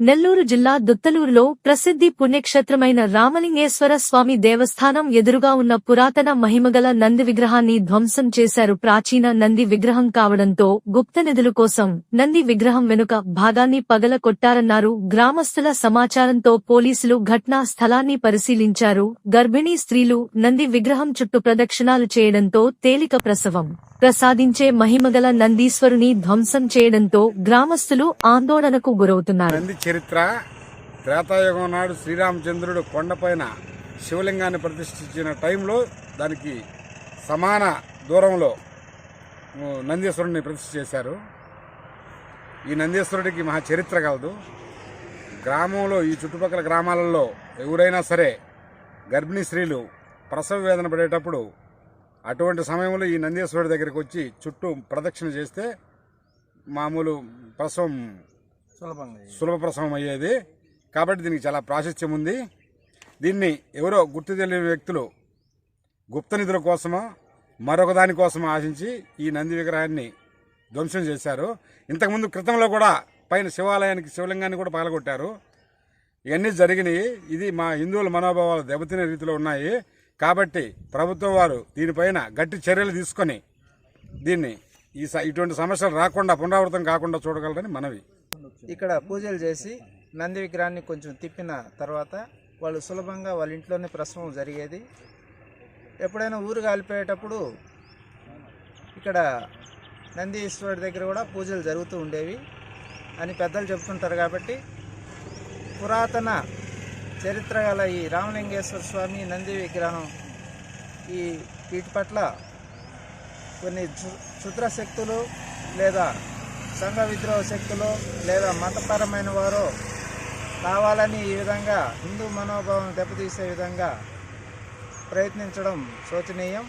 నెల్లూరు జిల్లా దుత్తలూరులో ప్రసిద్ధి పుణ్యక్షేత్రమైన రామలింగేశ్వర స్వామి దేవస్థానం ఎదురుగా ఉన్న పురాతన మహిమగల నంది విగ్రహాన్ని ధ్వంసం చేశారు ప్రాచీన నంది విగ్రహం కావడంతో గుప్త నిధుల కోసం నంది విగ్రహం వెనుక భాగాన్ని పగల కొట్టారన్నారు గ్రామస్తుల సమాచారంతో పోలీసులు ఘటనా స్థలాన్ని పరిశీలించారు. గర్భిణీ స్త్రీలు నంది విగ్రహం చుట్టూ ప్రదక్షిణాలు చేయడంతో తేలిక ప్రసవం ప్రసాదించే మహిమగల నందీశ్వరుని ధ్వంసం చేయడంతో గ్రామస్తులు ఆందోళనకు గురవుతున్నారు. చరిత్ర త్రేతాయుగం నాడు శ్రీరామచంద్రుడు కొండపైన శివలింగాన్ని ప్రతిష్ఠించిన టైంలో దానికి సమాన దూరంలో నందీశ్వరుడిని ప్రతిష్ఠ చేశారు. ఈ నందీశ్వరుడికి మహా చరిత్ర కలదు. గ్రామంలో ఈ చుట్టుపక్కల గ్రామాలలో ఎవరైనా సరే గర్భిణీ స్త్రీలు ప్రసవ వేదన పడేటప్పుడు అటువంటి సమయంలో ఈ నందీశ్వరుడి దగ్గరికి వచ్చి చుట్టూ ప్రదక్షిణ చేస్తే మామూలు ప్రసవం సులభ ప్రసవం అయ్యేది. కాబట్టి దీనికి చాలా ప్రాశస్త్యం ఉంది. దీన్ని ఎవరో గుర్తు తెలియని వ్యక్తులు గుప్త నిధుల కోసమో మరొక దానికోసమో ఆశించి ఈ నంది విగ్రహాన్ని ధ్వంసం చేశారు. ఇంతకుముందు క్రితంలో కూడా పైన శివాలయానికి శివలింగాన్ని కూడా పగలగొట్టారు. ఇవన్నీ జరిగినాయి. ఇది మా హిందువుల మనోభావాలు దెబ్బతినే రీతిలో ఉన్నాయి. కాబట్టి ప్రభుత్వం వారు దీనిపైన గట్టి చర్యలు తీసుకొని దీన్ని ఈ స- ఇటువంటి సమస్యలు రాకుండా పునరావృతం కాకుండా చూడగలరని మనవి. ఇక్కడ పూజలు చేసి నంది విగ్రహాన్ని కొంచెం తిప్పిన తర్వాత వాళ్ళు సులభంగా వాళ్ళ ఇంట్లోనే ప్రసవం జరిగేది. ఎప్పుడైనా ఊరు కాలిపోయేటప్పుడు ఇక్కడ నందీశ్వరుడి దగ్గర కూడా పూజలు జరుగుతూ ఉండేవి అని పెద్దలు చెప్తుంటారు కాబట్టి పురాతన చరిత్ర గల ఈ రామలింగేశ్వర స్వామి నంది విగ్రహం ఈ వీటి పట్ల కొన్ని క్షు- క్షుద్ర శక్తులు లేదా సంఘ విద్రోహ శక్తులు లేదా మతపరమైన వారు కావాలని ఈ విధంగా హిందూ మనోభావం దెబ్బతీసే విధంగా ప్రయత్నించడం శోచనీయం.